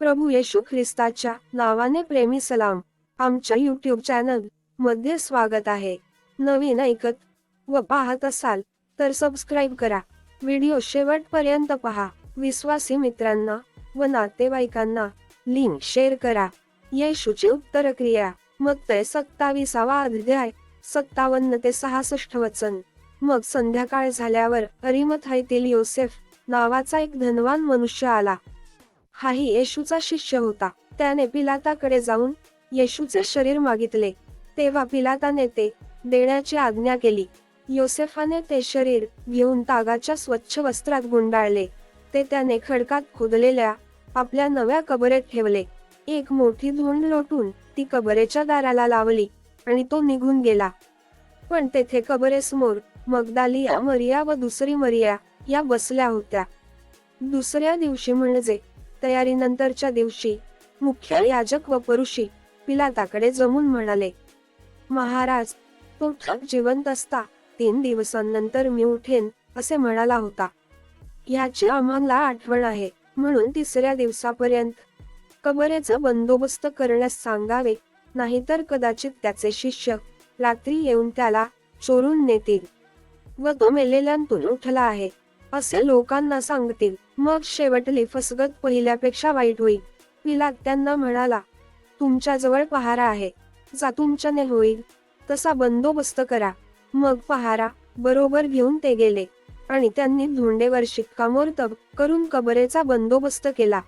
प्रभू येशू ख्रिस्ताच्या नावाने प्रेमी सलाम आमच्या यूट्यूब चॅनलमध्ये स्वागत आहे. नवीन ऐकत व पाहत असाल तर सबस्क्राईब करा. व्हिडिओ शेवटपर्यंत पहा. विश्वासी मित्रांना व नातेवाईकांना लिंक शेअर करा. येशूची उत्तर क्रिया मग ते सत्तावीसावा अध्याय सत्तावन्न ते सहासष्ट वचन. मग संध्याकाळ झाल्यावर अरिमथाईतील योसेफ नावाचा एक धनवान मनुष्य आला. हाही येशूचा शिष्य होता. त्याने पिलाताकडे जाऊन येशूचे शरीर मागितले. तेव्हा पिलाताने ते देण्याची आज्ञा केली. योसेफाने ते शरीर घेऊन तागाच्या स्वच्छ वस्त्रात गुंडाळले. ते त्याने खडकात खोदलेल्या आपल्या नव्या कबरेत ठेवले. एक मोठी धोंड लोटून ती कबरेच्या दाराला लावली आणि तो निघून गेला. पण तेथे कबरेसमोर मगदालिया मरिया व दुसरी मरिया या बसल्या होत्या. दुसऱ्या दिवशी म्हणजे तयारीनंतरच्या दिवशी मुख्य याजक व परुषी पिलाताकडे जमून म्हणाले महाराज तो जिवंत असता तीन दिवसांनंतर मी उठेन असे म्हणाला होता. याची आम्हाला आठवण आहे म्हणून तिसऱ्या दिवसापर्यंत कबरेचा बंदोबस्त करण्यास सांगावे नाहीतर कदाचित त्याचे शिष्य रात्री येऊन त्याला चोरून नेतील. व तो मेलेल्यांतून उठला आहे. असे लोकांना सांगतील. मग शेवटली फसगत पहिल्यापेक्षा वाईट होईल. पिलात त्यांना म्हणाला तुमच्याजवळ पहारा आहे. जा तुमच्याने होईल. तसा बंदोबस्त करा. मग पहारा बरोबर घेऊन ते गेले. आणि त्यांनी धोंडेवर शिक्कामोर्तब करून कबरेचा बंदोबस्त केला.